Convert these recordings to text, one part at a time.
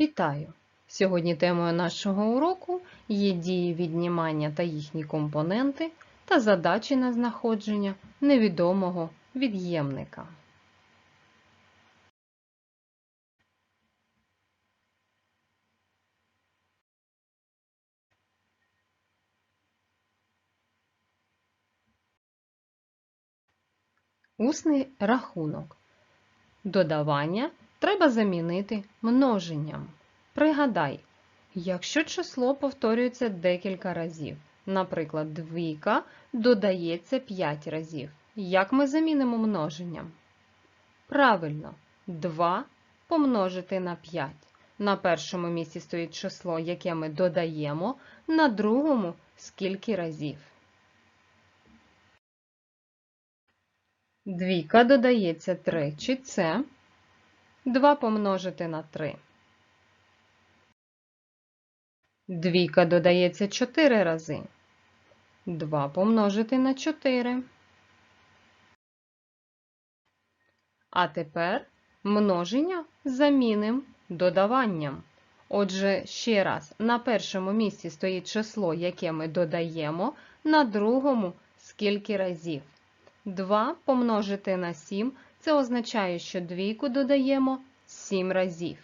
Вітаю! Сьогодні темою нашого уроку є дії віднімання та їхні компоненти та задачі на знаходження невідомого від'ємника. Усний рахунок. Додавання треба замінити множенням. Пригадай, якщо число повторюється декілька разів, наприклад, двійка додається 5 разів. Як ми замінимо множенням? Правильно, 2 помножити на 5. На першому місці стоїть число, яке ми додаємо, на другому скільки разів. Двійка додається тричі, це 2 помножити на 3. Двійка додається 4 рази. 2 помножити на 4. А тепер множення замінимо додаванням. Отже, ще раз, на першому місці стоїть число, яке ми додаємо, на другому скільки разів. 2 помножити на 7 це означає, що двійку додаємо 7 разів.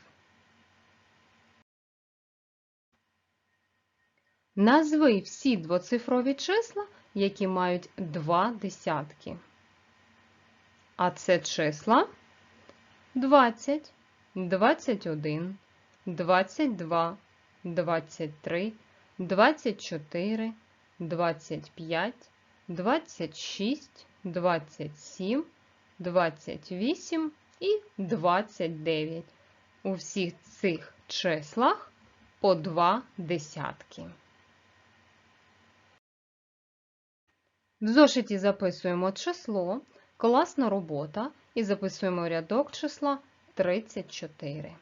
Назви всі двоцифрові числа, які мають два десятки. А це числа 20, 21, 22, 23, 24, 25, 26, 27, 28 і 29. У всіх цих числах по два десятки. В зошиті записуємо число, класна робота і записуємо рядок числа 34.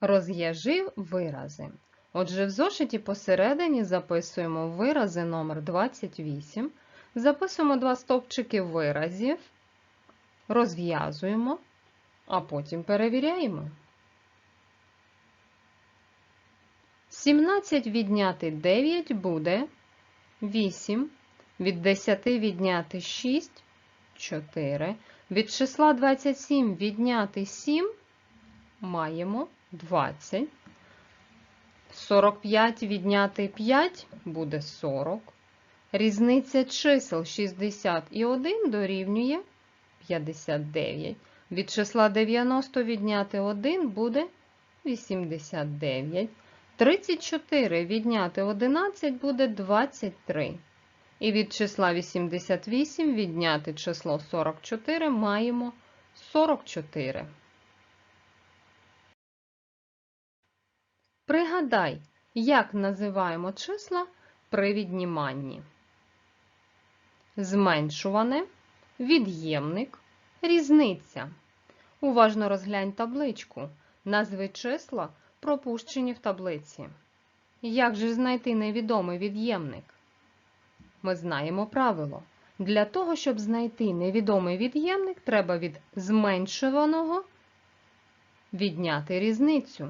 Розв'яжи вирази. Отже, в зошиті посередині записуємо вирази номер 28, записуємо два стовпчики виразів, розв'язуємо, а потім перевіряємо. 17 відняти 9 буде 8. Від 10 відняти 6 4. Від числа 27 відняти 7 маємо 20. 45 відняти 5 буде 40. Різниця чисел 60 і 1 дорівнює 59. Від числа 90 відняти 1 буде 89. 34 відняти 11 буде 23. І від числа 88 відняти число 44 маємо 44. Пригадай, як називаємо числа при відніманні. Зменшуване, від'ємник, різниця. Уважно розглянь табличку. Назви числа пропущені в таблиці. Як же знайти невідомий від'ємник? Ми знаємо правило. Для того, щоб знайти невідомий від'ємник, треба від зменшуваного відняти різницю.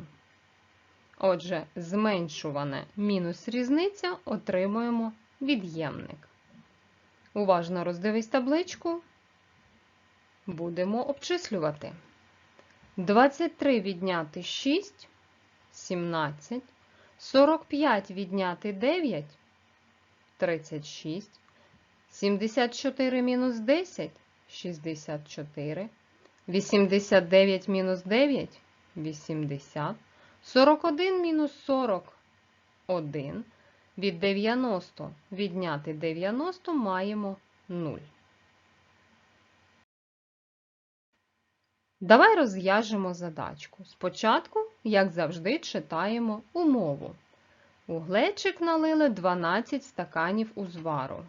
Отже, зменшуване мінус різниця отримуємо від'ємник. Уважно роздивись табличку. Будемо обчислювати. 23 відняти 6 17. 45 відняти 9 36. 74 мінус 10 64. 89 мінус 9 80. 41 мінус 41. Від 90 відняти 90 маємо 0. Давай розв'яжемо задачку. Спочатку, як завжди, читаємо умову. У глечик налили 12 стаканів узвару.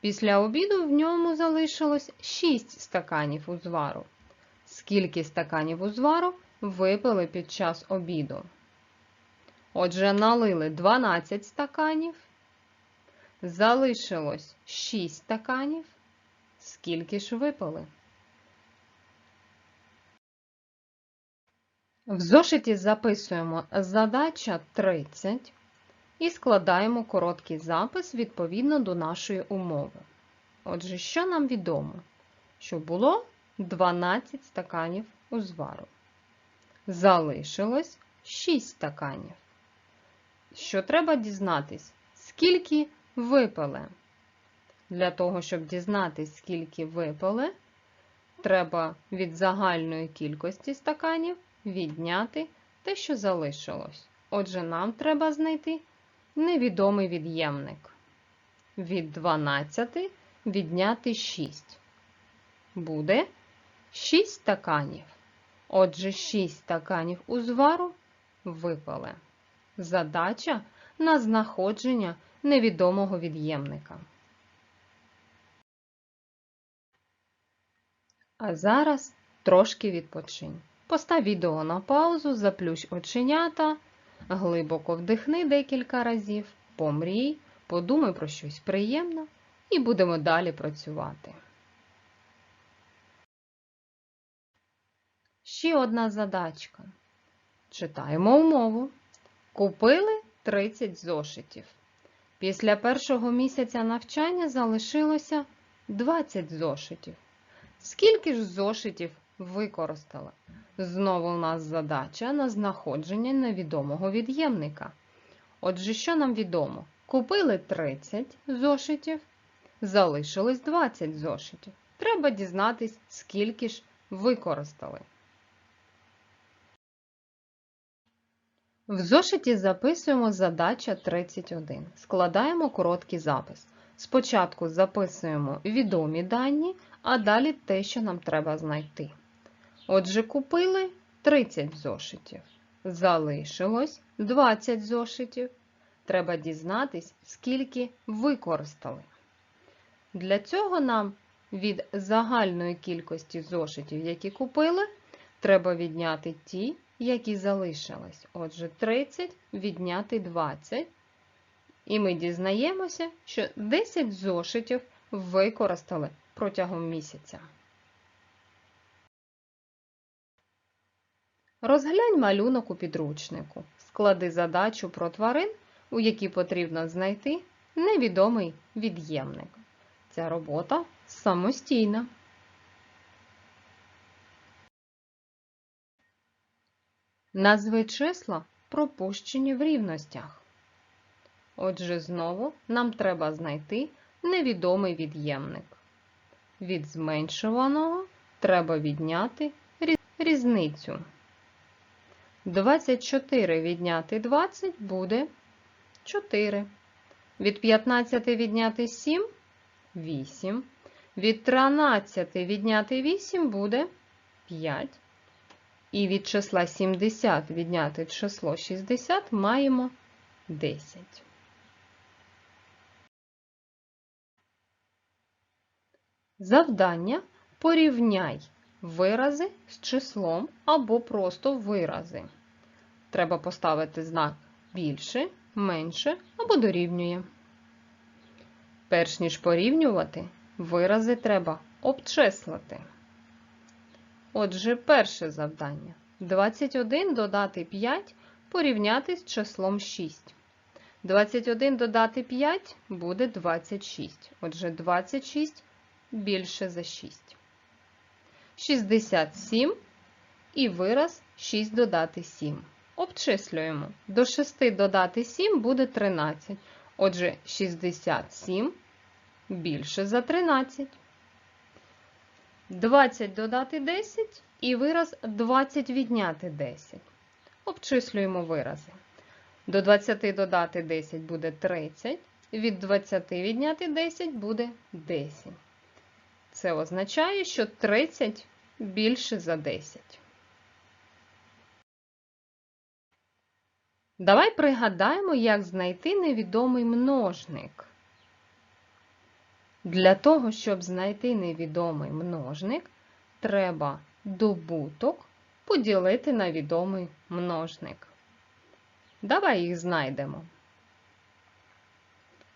Після обіду в ньому залишилось 6 стаканів узвару. Скільки стаканів узвару випили під час обіду? Отже, налили 12 стаканів. Залишилось 6 стаканів. Скільки ж випили? В зошиті записуємо задача 30 і складаємо короткий запис відповідно до нашої умови. Отже, що нам відомо? Що було 12 стаканів узвару. Залишилось 6 стаканів. Що треба дізнатись? Скільки випили? Для того, щоб дізнатись, скільки випили, треба від загальної кількості стаканів відняти те, що залишилось. Отже, нам треба знайти невідомий від'ємник. Від 12 відняти 6. Буде 6 стаканів. Отже, 6 стаканів узвару випали. Задача на знаходження невідомого від'ємника. А зараз трошки відпочинь. Постав відео на паузу, заплющ оченята, глибоко вдихни декілька разів, помрій, подумай про щось приємне і будемо далі працювати. Ще одна задачка. Читаємо умову. Купили 30 зошитів. Після першого місяця навчання залишилося 20 зошитів. Скільки ж зошитів використали? Знову у нас задача на знаходження невідомого від'ємника. Отже, що нам відомо? Купили 30 зошитів, залишилось 20 зошитів. Треба дізнатись, скільки ж використали. В зошиті записуємо задача 31. Складаємо короткий запис. Спочатку записуємо відомі дані, а далі те, що нам треба знайти. Отже, купили 30 зошитів. Залишилось 20 зошитів. Треба дізнатись, скільки використали. Для цього нам від загальної кількості зошитів, які купили, треба відняти ті, які залишились. Отже, 30 відняти 20. І ми дізнаємося, що 10 зошитів використали протягом місяця. Розглянь малюнок у підручнику. Склади задачу про тварин, у якій потрібно знайти невідомий від'ємник. Ця робота самостійна. Назви числа пропущені в рівностях. Отже, знову нам треба знайти невідомий від'ємник. Від зменшуваного треба відняти різницю. 24 відняти 20 буде 4. Від 15 відняти 7 8. Від 13 відняти 8 буде 5. І від числа 70 відняти число 60 маємо 10. Завдання порівняй вирази з числом або просто вирази. Треба поставити знак більше, менше або дорівнює. Перш ніж порівнювати, вирази треба обчислити. Отже, перше завдання. 21 додати 5 порівняти з числом 6. 21 додати 5 буде 26. Отже, 26 більше за 6. 67 і вираз 6 додати 7. Обчислюємо. До 6 додати 7 буде 13. Отже, 67 більше за 13. 20 додати 10 і вираз 20 відняти 10. Обчислюємо вирази. До 20 додати 10 буде 30. Від 20 відняти 10 буде 10. Це означає, що 30 більше за 10. Давай пригадаємо, як знайти невідомий множник. Для того, щоб знайти невідомий множник, треба добуток поділити на відомий множник. Давай їх знайдемо.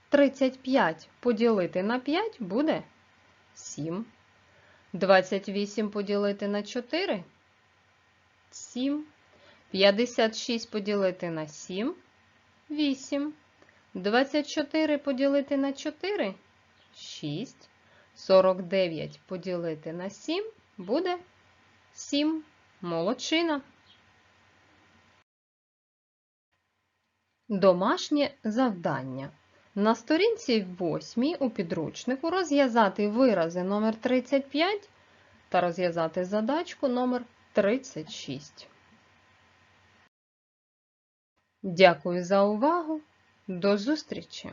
35 поділити на 5 буде 7. 28 поділити на 4 7. 56 поділити на 7 8. 24 поділити на 4 6. 49 поділити на 7 буде 7. Молодчина. Домашнє завдання. На сторінці 8 у підручнику розв'язати вирази номер 35 та розв'язати задачку номер 36. Дякую за увагу. До зустрічі!